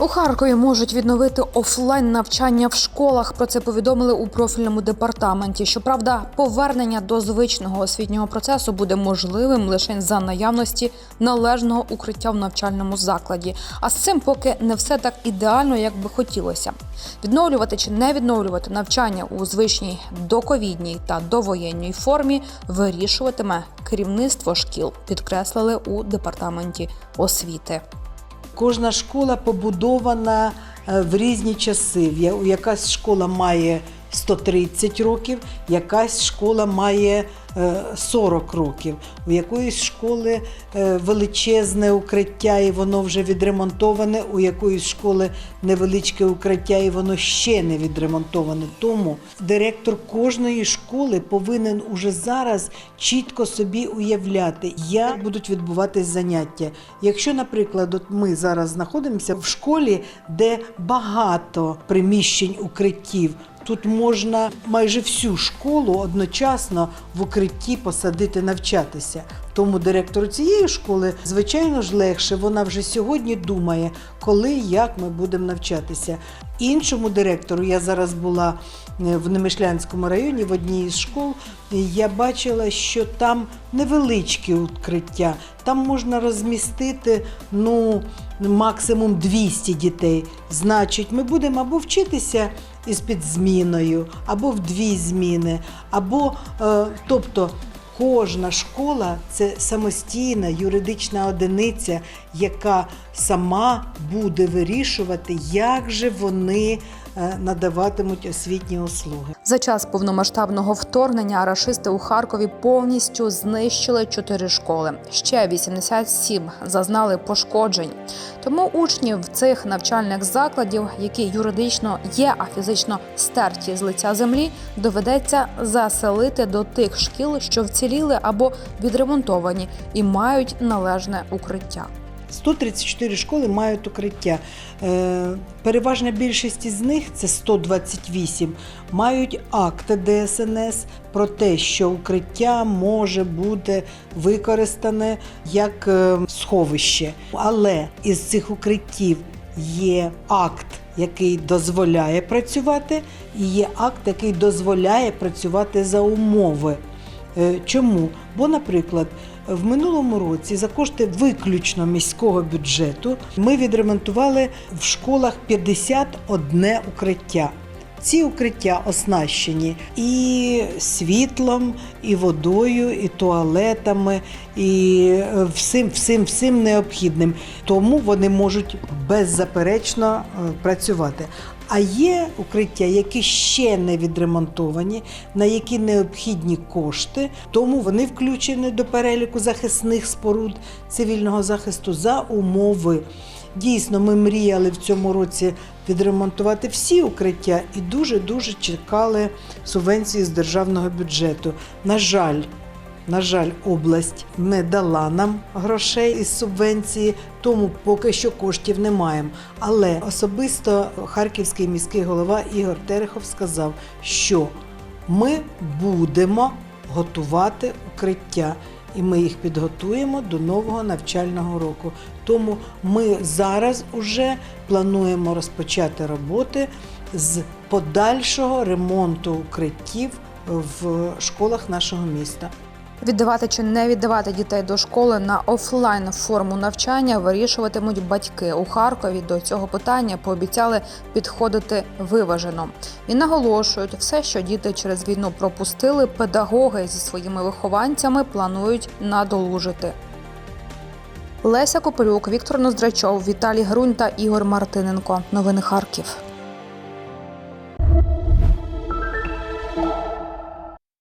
У Харкові можуть відновити офлайн навчання в школах. Про це повідомили у профільному департаменті. Щоправда, повернення до звичного освітнього процесу буде можливим лише за наявності належного укриття в навчальному закладі. А з цим поки не все так ідеально, як би хотілося. Відновлювати чи не відновлювати навчання у звичній доковідній та довоєнній формі вирішуватиме керівництво шкіл, підкреслили у департаменті освіти. Кожна школа побудована е, в різні часи. Якась школа має 130 років, якась школа має е, 40 років. У якоїсь школи е, величезне укриття, і воно вже відремонтоване, у якоїсь школи невеличке укриття, і воно ще не відремонтоване. Тому директор кожної школи повинен уже зараз чітко собі уявляти, як будуть відбуватись заняття. Якщо, наприклад, от ми зараз знаходимося в школі, де багато приміщень укриттів. Тут можна майже всю школу одночасно в укритті посадити навчатися. Тому директору цієї школи, звичайно ж, легше. Вона вже сьогодні думає, коли і як ми будемо навчатися. Іншому директору я зараз була е, в Немишлянському районі в одній із школ. Я бачила, що там невеличкі укриття. Там можна розмістити ну максимум 200 дітей. Значить, ми будемо або вчитися із підзміною, або в дві зміни, або е, тобто. Кожна школа це самостійна юридична одиниця, яка сама буде вирішувати, як же вони надаватимуть освітні услуги. За час повномасштабного вторгнення рашисти у Харкові повністю знищили чотири школи. Ще 87 зазнали пошкоджень. Тому учнів цих навчальних закладів, які юридично є, а фізично стерті з лиця землі, доведеться заселити до тих шкіл, що вціліли або відремонтовані і мають належне укриття. 134 школи мають укриття. Е, Переважна більшість із них, це 128, мають акти ДСНС про те, що укриття може бути використане як е, сховище. Але із цих укриттів є акт, який дозволяє працювати, і є акт, який дозволяє працювати за умови. Е, Чому? Бо, наприклад, в минулому році за кошти виключно міського бюджету ми відремонтували в школах 51 укриття. Ці укриття оснащені і світлом, і водою, і туалетами, і е, всім, всім, всім необхідним. Тому вони можуть беззаперечно е, працювати. А є укриття, які ще не відремонтовані, на які необхідні кошти, тому вони включені до переліку захисних споруд цивільного захисту за умови. Дійсно, ми мріяли в цьому році відремонтувати всі укриття і дуже дуже чекали субвенції з державного бюджету. На жаль, на жаль, область не дала нам грошей із субвенції, тому поки що коштів не маємо. Але особисто харківський міський голова Ігор Терехов сказав, що ми будемо готувати укриття. І ми їх підготуємо до нового навчального року. Тому ми зараз уже плануємо розпочати роботи з подальшого ремонту укриттів в школах нашого міста. Віддавати чи не віддавати дітей до школи на офлайн форму навчання вирішуватимуть батьки у Харкові. До цього питання пообіцяли підходити виважено і наголошують, все, що діти через війну пропустили, педагоги зі своїми вихованцями планують надолужити. Леся Копилюк, Віктор Ноздрачов, Віталій Грунь та Ігор Мартиненко. Новини Харків.